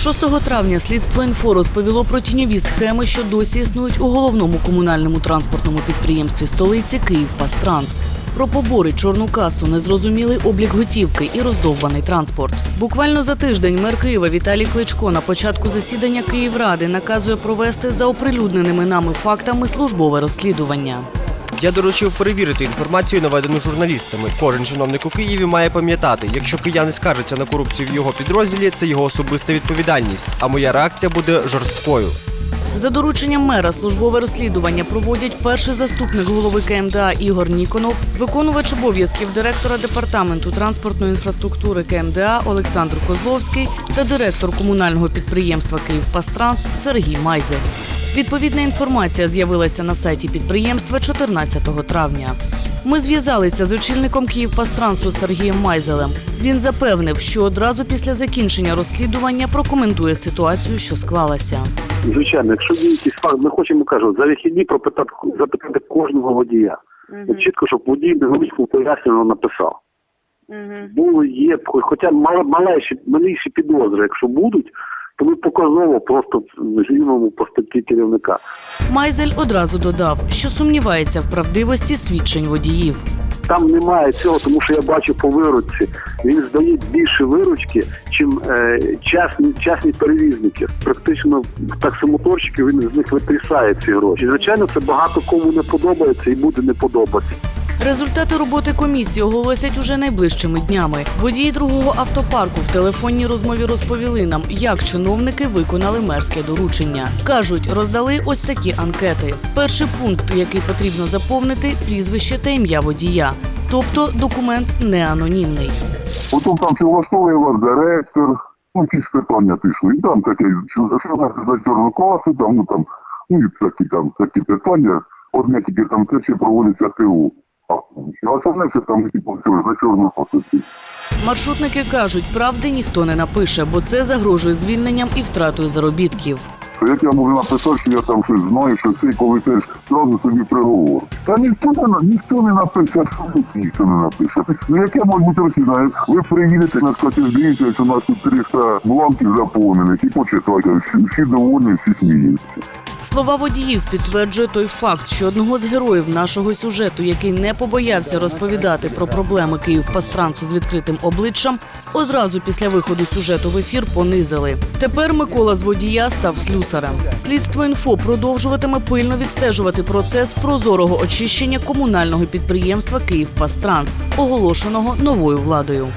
6 травня слідство інфо розповіло про тіньові схеми, що досі існують у головному комунальному транспортному підприємстві столиці Київпастранс. Про побори, чорну касу, незрозумілий облік готівки і роздовбаний транспорт. Буквально за тиждень мер Києва Віталій Кличко на початку засідання Київради наказує провести за оприлюдненими нами фактами службове розслідування. Я доручив перевірити інформацію, наведену журналістами. Кожен чиновник у Києві має пам'ятати, якщо кияни скаржаться на корупцію в його підрозділі, це його особиста відповідальність. А моя реакція буде жорсткою. За дорученням мера службове розслідування проводять перший заступник голови КМДА Ігор Ніконов, виконувач обов'язків директора департаменту транспортної інфраструктури КМДА Олександр Козловський та директор комунального підприємства Київпастранс Сергій Майзер. Відповідна інформація з'явилася на сайті підприємства 14 травня. Ми зв'язалися з очільником Київпастрансу Сергієм Майзелем. Він запевнив, що одразу після закінчення розслідування прокоментує ситуацію, що склалася. Звичайно, якщо є якийсь факт, ми хочемо кажу, за вихідні пропитати запитати кожного водія. От Чітко, щоб водій невеличку пояснення написав. Було, є, хоча мала- малейші, малейші підозри, якщо будуть, то ми показово просто знімемо по статті керівника. Майзель одразу додав, що сумнівається в правдивості свідчень водіїв. Там немає цього, тому що я бачу по виручці. Він здає більше виручки, чим е, частні, частні перевізники. Практично таксомоторщики він з них витрясає ці гроші. Звичайно, це багато кому не подобається і буде не подобатися. Результати роботи комісії оголосять уже найближчими днями. Водії другого автопарку в телефонній розмові розповіли нам, як чиновники виконали мерське доручення. кажуть, роздали ось такі анкети. Перший пункт, який потрібно заповнити, прізвище та ім'я водія. Тобто документ не анонімний. Потім там чи влаштовує вас директор, ну якісь питання пішли. І там таке, що за чорну класу, там, ну там, ну і такі там такі питання, одне тільки там те, чи проводиться ТУ. А а основне, що там типу, за чорну. Маршрутники кажуть, правди ніхто не напише, бо це загрожує звільненням і втратою заробітків. Як я можу написати, що я там щось знаю, що це коли теж одразу собі приговор. Та ніхто не, ніхто не напише, абсолютно ніхто не напише. Ну яке може бути розслідування? Ви приїдете на дивіться, що у нас тут 300 бланків заповнених і почитайте, всі, всі довольні, всі сміються. Слова водіїв підтверджує той факт, що одного з героїв нашого сюжету, який не побоявся розповідати про проблеми Київпастрансу з відкритим обличчям, одразу після виходу сюжету в ефір понизили. Тепер Микола з водія став слюсарем. Слідство інфо продовжуватиме пильно відстежувати процес прозорого очищення комунального підприємства Київпастранс, оголошеного новою владою.